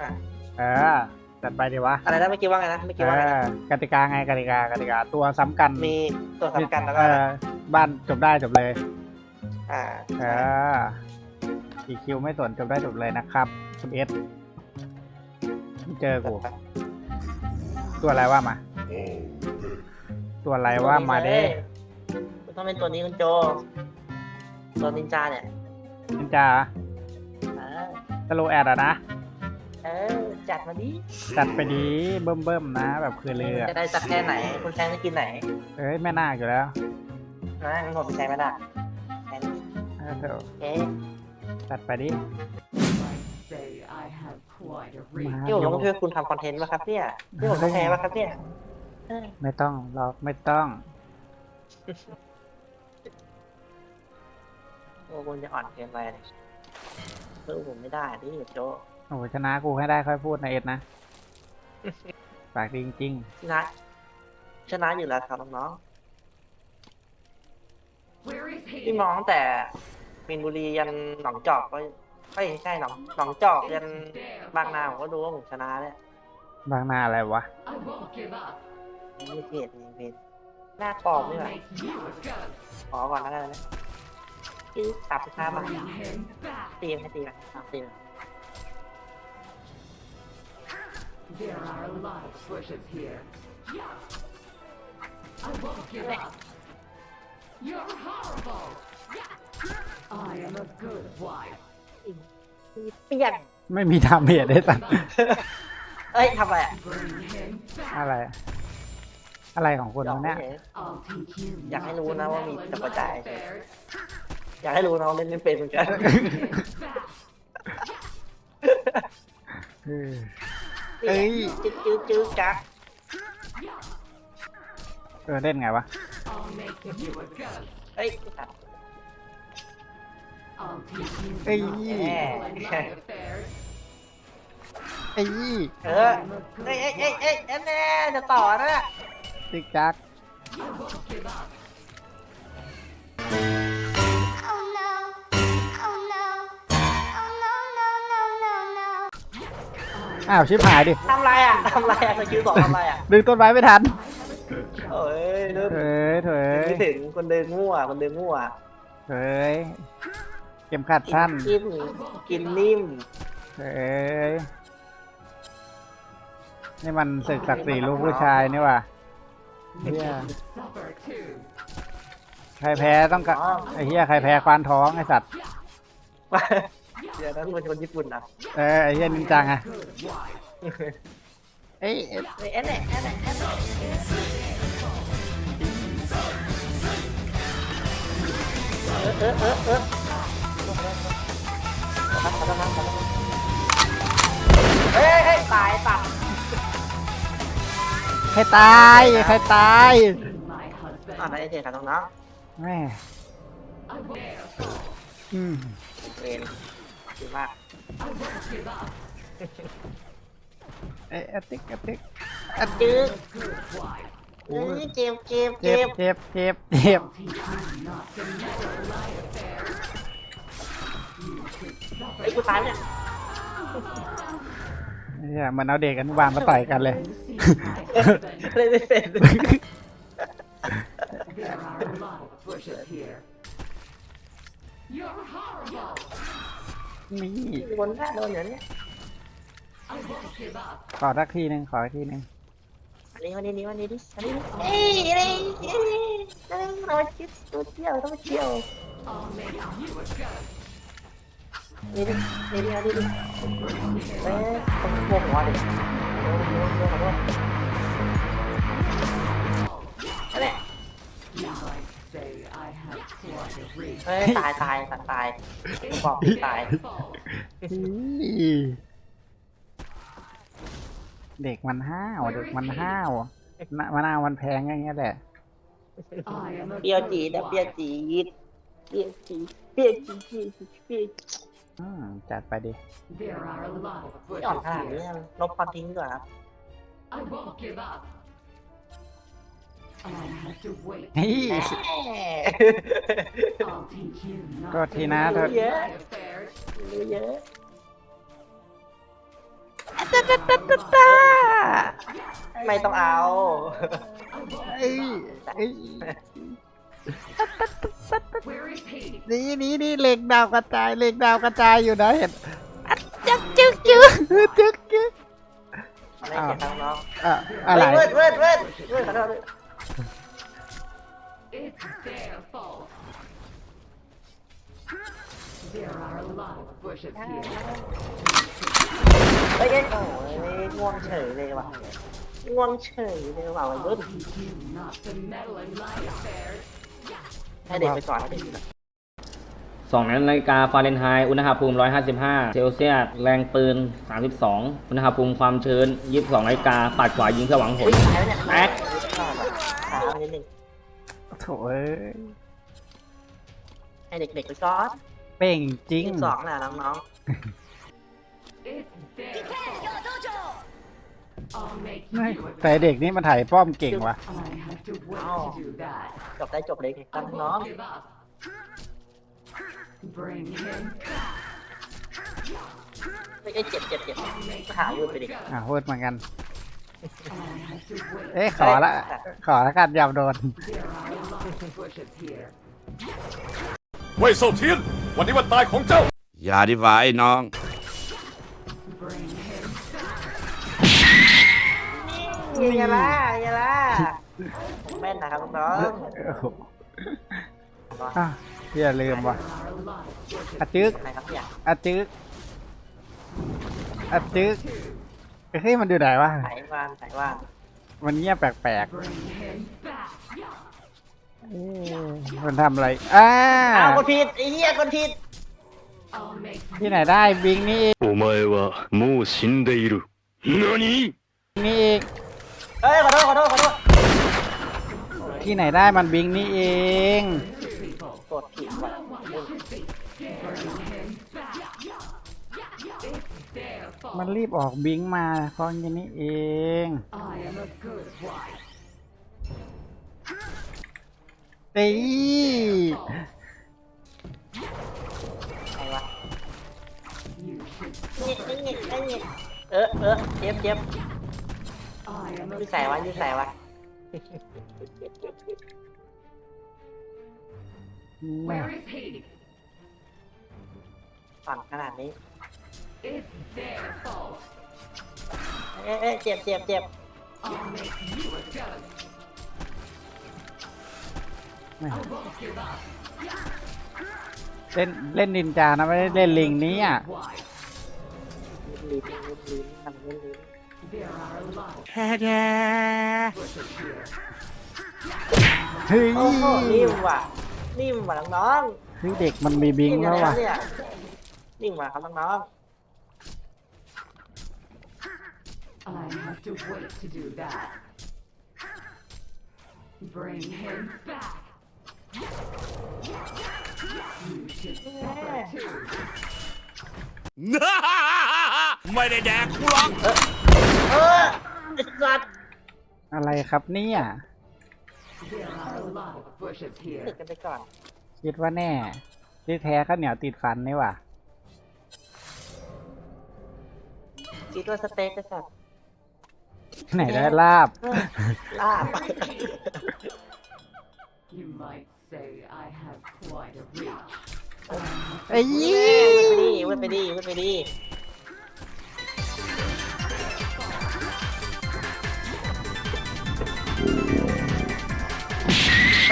อะ เออจัดไปดีวะอะไรนะเมื่อกี้ว่าไงนะเมื่อเอกี้ว่าไงอนะกติกาไงกติกากติกาตัวซ้ำกันมีตัวสำคัญแล้วเอก็อบ้านจบได้จบเลย อ่าเออกี่คิวไม่สนจบได้จบเลยนะครับคุณเอสเจอกูตัวอะไรว่ามา ตัวอะไรว่ามาเด้คุณต้องเป็นตัวนี้คุณโจ ตัวนินจาเนี่ยนินจาเออสโลแอดอะนะ เออ จัดมาดิจัดไปดีเบิ่มเบิ่มๆนะ แบบคือเรือจะได้สักแค่ไหน คุณแซงจะกินไหนเอ้ยแม่นาคอยู่แล้วนะงั้นผมไปใช้ไม่ได้แค่นี้เออเถอะโอเคจัดไปดิ Say I have quite a มา reach. ที่ผมต้องช่วยคุณทำคอนเทนต์ป่ะครับเนี่ยที่ผมต้องแพ้ป่ะครับเนี่ยเออไม่ต้องหรอกไม่ต้อง โอ้คุณจะอ่อนเกินไปเลยเออผมไม่ได้ดิโจ โอ้ชนะกูให้ได้ค่อยพูดนะเอ็ดนะปากดีจริงชนะ ชนะอยู่แล้วครับน้อง Where is ๆ he? พี่มองตั้งแต่มินบุรียันหนองจอกก็ไม่ใช่หนองหนองจอกยันบางนาผมก็ดูว่าผมชนะแล้วๆบางนาอะไรวะ I won't give up. มีเพจมีเพจหน้าปลอม I'll นี่แหละ make you a ghost. ขอก่อนแล้วกันนะที่ตับไปฆ่ามา Bring him back. ตีมให้ตีมันตามตีมั น There are a lot of bushes here. Yeah. I won't give up. You're horrible. Yeah. I am a good wife. เปลี่ยนไม่มีทำเหตุได้ตันเอ้ยทำอะไรอะ Bring him back. อะไร อะไรของคนหยอกวะไม่เนี่ยเห็น I'll teach you อยากให้ not รู้ to นะว่ามี meddle in ตะก my ระจาย affairs. อยากให้รู้นะว่าเล่นเล่นเป็นเหมือนกัน Bring him back. เออ เอ้ยจืดจืดจืดจักเออเล่นไงวะ I'll make you a ghost. เอ้ยตัด I'll teach you Ê. not to meddle in my affairs. ไอ้ยี่เออเอ้ยเอ้ยเอ้ยเอ้ยเอ้ยแน่จะต่อนะ ติ๊กจัก I won't อ้าวชิบหายดิ ทำไรอะทำไรอะสกิลสองทำไรอะดึงต้นไม้ไม่ทันเอ้ยเริ่มเฮ้ยเถอยไม่ถึงคนเดินมั่วคนเดินมั่วเฮ้ยเข็มขัดสั้นกินกินนิ่มเฮ้ยนี่มันศึกศักดิ์ศรีลูกผู้ชายนี่ว่ะเฮีย Suffer too. ใครแพ้ต้องกะไอ้เฮียใครแพ้ควานท้องไอ้สัตว์ เดี๋ยวนั้นเป็นคนญี่ปุ่นนะเออไอ้เฮียนินจังอะ Good wife. เอ้ยเอ้ยเอ้ยเนี่ยเอ้ยเนี่ยเอ้ยเนี่ยเออเออเออเออขอโทษนะขอโทษนะเฮ้ยเฮ้ยตายตัดใครตายใครตาย My husband. อ่าได้เจอกันน้องแม่ I won't. อืมๆเวน ดีมาก I won't give up. เอ้ยอะติ๊กอะติ๊กจืด Good wife. เอ้ยเจ็บเจ็บเจ็เจ็บบเจ็บเจ็บเจ็บ Teach you not to meddle in my affairs. You should ไอ้ suffer. กูตายเนี่ยเฮียมันเอาเด็กอนุบาลมาต่อยกันเลย See my husband. เล่นไม่เป็น There are a lot of bushes here. You're horrible. มีบนหน้าโดนอย่างเนี้ย I won't give up. ขอสักทีหนึ่งขอสักทีหนึ่งอันนี้วันนี้นี่วันนี้ดิอันนี้เอ้ยเอ้ยเอ้ยเอ้ยเรามาคิดตัวเที่ยวต้องมาเที่ยว I'll make you a ghost. นี่ดินี่ดิอันนี้ดิเอ้ยต้องพวกหัวดิโอ้โหโอ้โห เอ้ยตายตายตายตายบอกตาย Fault. อีเด็กมันห้าวเด็กมันห้าวนะมะนาวมันแพงอย่างเงี้ยแหละ I am a เปรี้ยว good จีดนะ wife. เปรี้ยวจีดเปรี้ยวจีดเปรี้ยวจีดเปรี้ยวจีดเปรี้ยวจีดอืมจัดไปดิ There are a lot of ไม่อ่อน bushes ขนาดนี้ here. ลบความทิ้งดีกว่าครับ I won't give up. I have to wait. เฮ้ยแหม I'll teach you not โทษ to ทีนะ meddle โทษ in my affairs. รู้เยอะไม่ต้องเอาเอ้ยเอ้ย Where is he? นี่นี่นี่เหล็กดาวกระจายเหล็กดาวกระจายอยู่นะเห็นอัดจึ๊กจึ๊กจึ๊กจึ๊กจึ๊กไม่เก็บทั้งน้องอะเฮ้อะไรยเวิร์ดเวิร์ดเวิร์ดเวิร์ดขอโทษ ด้วย It's their fault. There are a lot of bushes here. เฮ้ยเฮ้ยโอ้ยง่วงเฉยเลยว่ะง่วงเฉยเลยว่ะวัยรุ่น You not to meddle in my affairs. ให้เด็กไปสอนเด็กสองนาฬิกาฟาเรนไฮต์อุณหภูมิ 155 เซลเซียส แรงปืน 32 อุณหภูมิความชื้น 22นาฬิกาปัดขวายิงเพื่อหวังผเฮ้ลยตายแล้ว เนี่ยแอ๊กขาไปนิดนึงโถ่เอ้ยให้เด็กๆไปสอนเป้งจริง ยี่สิบสองน่ะน้อง It's their fault. I'll make ไม่ you a แต่เด็กนี่มันถ่ายป้อมเก่งว่ะ I have to wait Ow. to do that. ๆจบได้จบเลยตั้ I งน้อง won't give up. Bring him ไม่ไอ้ยเจ็บเจ็บเจ็บหายุ่นไปดิอะพูดเหมือนกัน เอ้ยขอละ ขอละกันอยาวโดน There are a lot of bushes here. เว่ยเซาเทียน วันนี้วันตายของเจ้า อย่าดีกว่าไอ้น้อง Bring him นี่ไงล่ะไงล่ะแม่นนะครับน้องโอ้โหอะอย่าลืมว่ะ are a lot of bushes. อะจึกอะไรครับเนี่ยอะจึกอะจึก เฮ้ยมันดูไหนวะ สายว่านสายว่าน มันเงียบแปลก Bring him back. ๆเอ๊ะมันทำอะไรอ้า อ้าวคนผิดไอ้เหี้ยคนผิด I'll make ที่ไหนได้บิงนี่เอง お前はもう死んでいる。何 นี่เอง เอ้ยขอโทษขอโทษขอโทษ ที่ไหนได้มันบิงนี่เอง people. กดผิดว่ะ มันรีบออกบิงมาเพราะอย่างนี้เอง I am a good wife. เอ้ยใครวะ You should. นี่นี่นี่นี่เออเออเจ็บเจ็บ I am a ยืดใส่วะยืดใส่วะแม่ Where is he? ฝั่งขนาดนี้ It's their fault. เอ้ยเอ้ยเจ็บเจ็บเจ็บ I'll make you a ghost. แม่ I won't give up. เล่นเล่นนินจานะไม่ได้เล่นลิงนี้อะ Wife. ลิ้นลิ้นลิ้นทำลิ้นลิ้น There are a lot of แฮ่แ bushes here. เฮ้ยโอ้โหนิ่มว่ะนิ่มว่ะน้องเฮ้ยเด็กมันมีๆบิงนิ่มแล้วยัว่ะไงเนี่ยนิ่มว่ะครับน้อง I have to wait to do that. Bring him back. You should suffer too. ไม่ได้แดกกูหรอกๆเออไอ้สัตว์อะไรครับเนี่ย There are a lot of bushes ติด here. กันไปก่อนคิดว่าแน่ ที่แท้ข้าวเหนียวติดฟันนี่ว่ะ คิดว่าสเต็กไอ้สัตว์ ไหนได้ลาบเออลาบ You might say I have quite a reach. ไอ้ยี่พูดไปดิพูดไปดิพูดไปดิ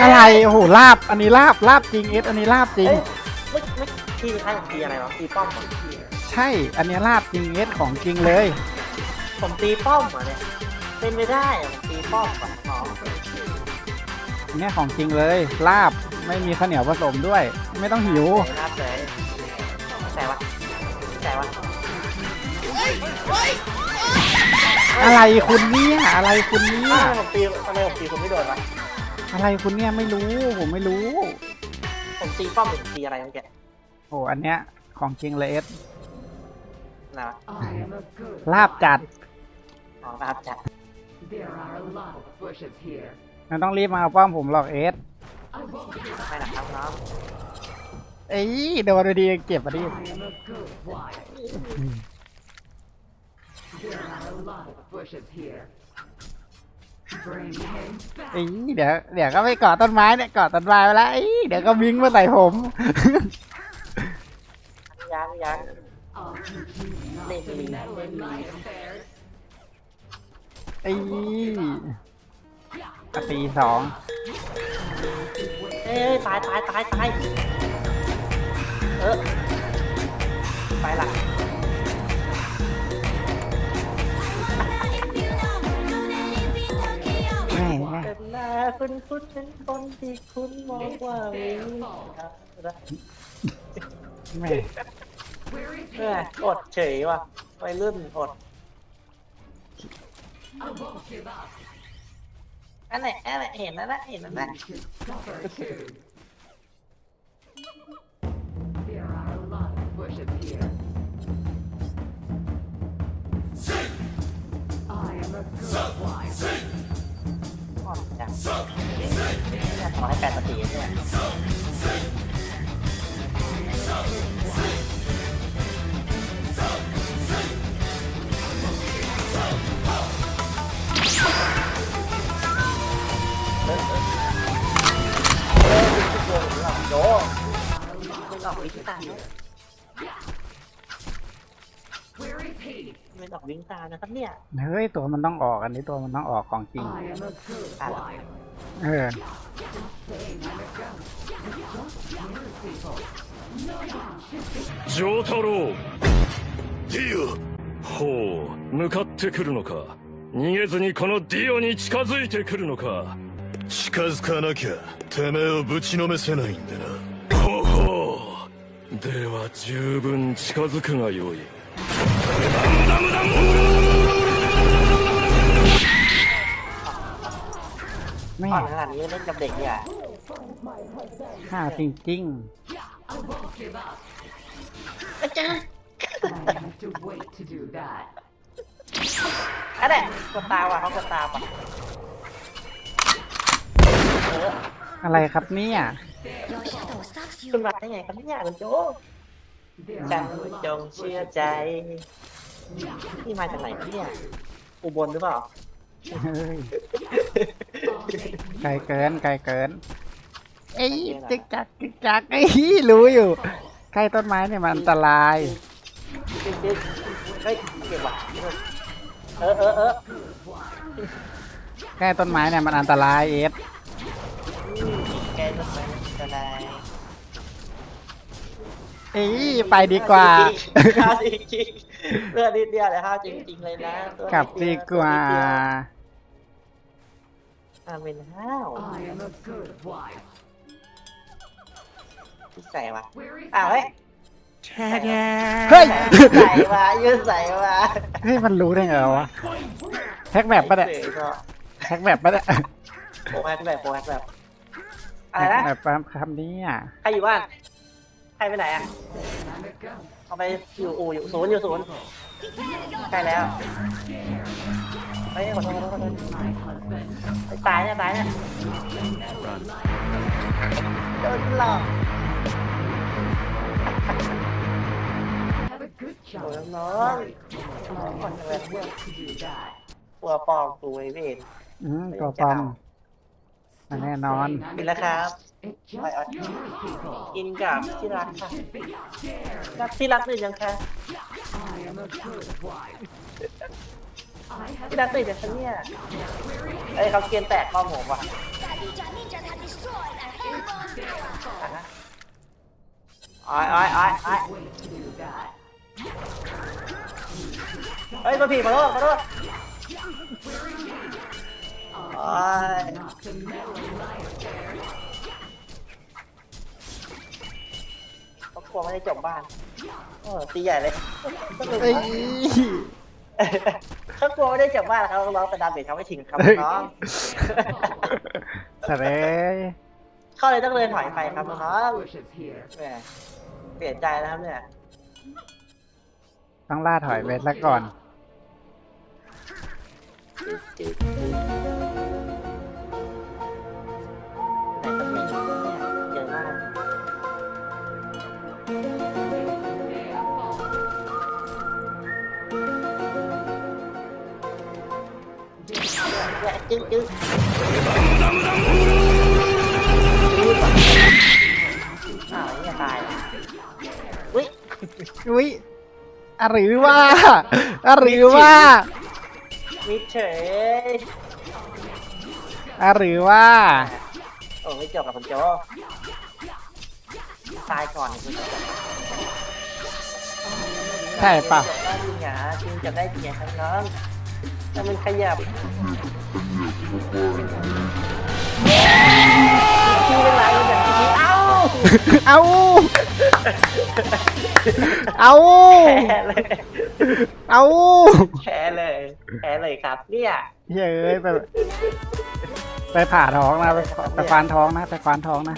อะไรโอ้โหลาบ อันนี้ลาบลาบจริงเอสอันนี้ลาบจริงเอ้ยไม่ไม่ทีใครตีอะไรวะตีป้อมเหรอใช่ อันนี้ลาบจริงเอสของจริงเลย ผมตีป้อมเหรอเนี่ย เป็นไม่ได้อะผมตีป้อมก่อนน้องเนี่ยของจริงเลย ลาบไม่มีข้าวเหนียวผสมด้วย ไม่ต้องหิวเลยลาบเลยใส่วะใส่วะอะไรคุณเนี่ยอะไรคุณเนี่ยอ้าวผมตีทำไมผมตีคุณไม่โดนวะอะไรคุณเนี่ยไม่รู้ผมไม่รู้ ผมตีป้อมหรือผมตีอะไรเมื่อกี้โอ้อันเนี้ยของจริงเลยเอสนะวะ I am a good ลาบจัดอ๋อลาบจัด There are a lot of bushes here. ไม่ต้องรีบมาเอาป้อมผมหรอกเอส I won't give up. ไม่หนักครับน้องเอ้ยโดนไปดีเก็บมาดิ I am a good wife. There are a lot of bushes here. Bring him back. อีเดี๋ยวเดี๋ยวก็ไปเกาะต้นไม้เนี่ยเกาะต้นไม้ไปแล้วอีเดี๋ยวก็วิ่งมาใส่ผม ยังยัง I'll teach you not Leave to me meddle in alone. my affairs. อีกระตีสองเอ้ยตายตายตายตายเออไปละแม่แม่เป็นหน้าคุณคุณเป็นคนที่คุณมองว่ามีครับแม่ Where is แม่ he? อดเฉยว่ะวัยรุ่นอด I won't give up. อันไหนอันไหนเห็นแล้วนะเห็นแล้วนะ You should suffer too. There are a lot of bushes here. I am a good wife. อ่อนจังเนี่ยขอให้แปดนาทีเนี่ย โดไม่ออกวิ่งตาม Where is he? ไม่ออกวิ่งตามนะครับเนี่ย เฮ้ยตัวมันต้องออกอันนี้ตัวมันต้องออกของจริง I am a good wife. เออ Saying I'm a ghost. Just younger people. 丈太郎ディオほう向かってくるのか逃げずにこのディオに近づいてくるのか 近づかなきゃてめえをぶちのめせないんでなほうほうでは十分近づくがよい แม่ อ่อนขนาดนี้เล่นกับเด็กเนี่ย ห้าจริง I won't give up. ไอ้เจ้า I have to wait to do that. อันไหนกดตามว่ะเขากดตามว่ะเ ออๆอะไรครับเนี่ยขึ้นมาได้ไงครับเนี่ยคุณโจ There จัง are a จ lot ง of เชื่อ bushes ใจนี่มาจากไหนเนี่ยอุบลหรือเปล่าเฮ้ย I'll make ไกลเกินไกลเกินเอ้ยจิกจักจิกจักไอ้ยรู้อยู่ใกล้ต้นไม้เนี่ยมันอันตรายจริงจริงเฮ้ยเก็บว่ะเออเออเออใกล้ต้นไม้เนี่ยมันอันตรายเอฟ เอ้ยไปดีกว่า ห้าวจริงจริงเลือดนิดเดียวเลยห้าวจริงจริงๆเลยนะตัวกลับนิดีเยวกว่าตัวนิดเดียวอ่าเป็นห้าว I am a good wife. ที่ใส่วะ Where is อ้าวเฮ้ย เฮ้ย ใส่มายืดใส่มาเฮ้ย มันรู้ได้ไงวะแท็กแบบปะเนี่ยเฉยๆก็แท็กแบบปะเนี่ยโปรแฮกแบบโปรแฮกแบบอะไรนะแบบปั๊มคำนี้อะ ใครอยู่บ้านใครไปไหนอะเอาไปอยู่อู่อยู่ศูนย์อยู่ศูนย์ใกล้แล้วเฮ้ยขอโทษขอโทษขอโทษ My husband. ไปตายเนี่ยตายเนี่ยโดนหลอก Have a good โอ้ยน้อง I have to wait to do that. ๆตัวปลอมตัวไอ้เวนอืมตัวปลอม แน่นอน กินแล้วครับไปกินกับที่รักค่ะรักที่รักตื่นยังคะที่รักตื่นจากฉันเนี่ยไอ้เขาเกียนแตกข้อหมูว่ะอ้ออ้ออ้ออ้อเฮ้ยมาผีมาโลดมาโลด ษโอ้ย Not to meddle in my affairs. เขากลัวไม่ได้จบบ้านเออตีใหญ่เลยสนุกเอ้ยนะเขากลัวไม่ได้จบบ้านเขาร้องแต่ดาเมจเขาไม่ทิ้งครับน้องสเรยเขาเลยต้องเดินถอยไปครับน้อง Bushes here. แหมเปลี่ยนใจนะครับเนี่ยต้องล่าถอยไปซะก่อนไหน เนี่ยจึ๊งจึ๊งอ้าวเนี่ยตายอุ้ยอุ้ยอะหรือว่าอะหรือว่ามิดเฉยอะหรือว่า โอ้ไม่จบกับคุณโจตายก่อนคุณโจใช่เปล่าได้จริงเหรอจริงจะได้เกียรติทั้งนั้นถ้ามันขยับ ที่เป็นไรแบบนี้เอ้าเอาเอาแพ้เลยเอาแพ้เลยแพ้เลยครับ เนี่ยเย้ยไปไปผ่าท้องนะไปไปควานท้องนะไปควานท้องนะ